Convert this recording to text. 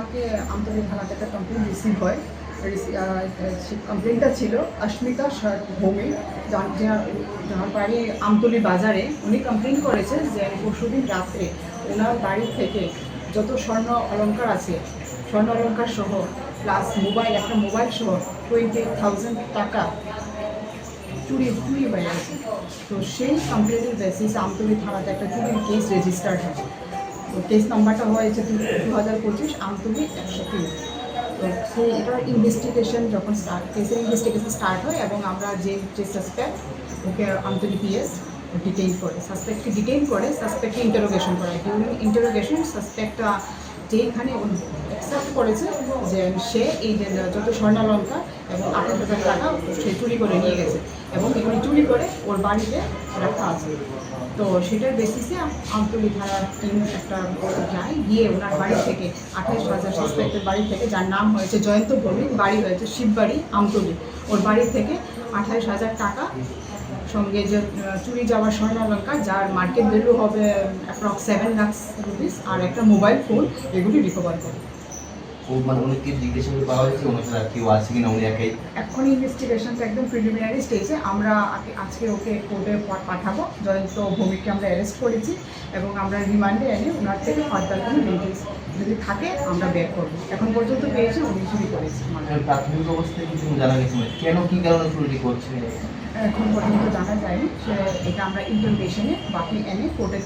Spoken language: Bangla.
কালকে আন্তরিক থানাতে একটা কমপ্লেন রিসিভ হয়। কমপ্লেনটা ছিল অস্মিতা ভৌমি যার বাড়ি আমতলি বাজারে। উনি কমপ্লেন করেছে যে পরশুদিন রাত্রে ওনার বাড়ি থেকে যত স্বর্ণ অলঙ্কার আছে, স্বর্ণ অলঙ্কার সহ প্লাস মোবাইল একটা মোবাইল সহ টোয়েন্টি থাউজেন্ড টাকা চুরি চুরি হয়ে গেছে। তো সেই কমপ্লেনের বেসিস আমতলি থানাতে একটা চুরির কেস রেজিস্টার হয়। কেস নাম্বারটা হয়েছে দু হাজার পঁচিশ আমতলি একশো তিন। তো সেই এটার ইনভেস্টিগেশন যখন স্টার্ট কেসের ইনভেস্টিগেশন স্টার্ট হয় এবং আমরা যে যে সাসপেক্ট ওকে আমতলি পিএস ডিটেইন করে। সাসপেক্টকে ডিটেইন করে সাসপেক্টকে ইন্টারোগেশন করে ডিউরিং ইন্টারোগেশন সাসপেক্ট যেখানে অ্যাকসেপ্ট করেছে যে সে এই যে যত স্বর্ণালঙ্কার এবং আঠাশ হাজার টাকা সে চুরি করে নিয়ে গেছে। এবং এগুলি চুরি করে ওর বাড়িতে রাখা আছে। তো সেটার বেসিসে আমতলি থানার টিম একটা যায়। গিয়ে ওনার বাড়ি থেকে আঠাশ হাজার সাসপেক্টের বাড়ি থেকে, যার নাম হয়েছে জয়ন্ত ভৌমিক বাড়ি হয়েছে শিববাড়ি আমতলি ওর বাড়ি থেকে আঠাশ হাজার টাকা সঙ্গে যে চুরি যাওয়ার স্বর্ণালঙ্কার, যার মার্কেট ভ্যালু হবে অ্যাপ্রক্স সেভেন লাখ রুপিস আর একটা মোবাইল ফোন এগুলি রিকভার করে। ও মানে উনিকে জিজ্ঞাসা করে পাওয়া ওনার সাথে আর কেউ আছে কিনা উনি একাই। এখন ইনভেস্টিগেশনটা একদম প্রিলিমিনারি স্টেজে আমরা আজকে ওকে কোর্টে পাঠাবো। জয়ন্ত ভৌমিককে আমরা অ্যারেস্ট করেছি এবং আমরা রিমান্ডে এনে ওনার থেকে ফার্দার কোনো ডিটেলস যদি থাকে আমরা বের করব। এখন পর্যন্ত পেয়েছি উনি চুরি করেছি মানে প্রাথমিক অবস্থায় কিছু জানা গেছে কেন কি কারণে চুরি করছে? এখন পর্যন্ত জানা যায়নি। এটা আমরা ইন্টারভেশনে বাকি এনে কোর্টে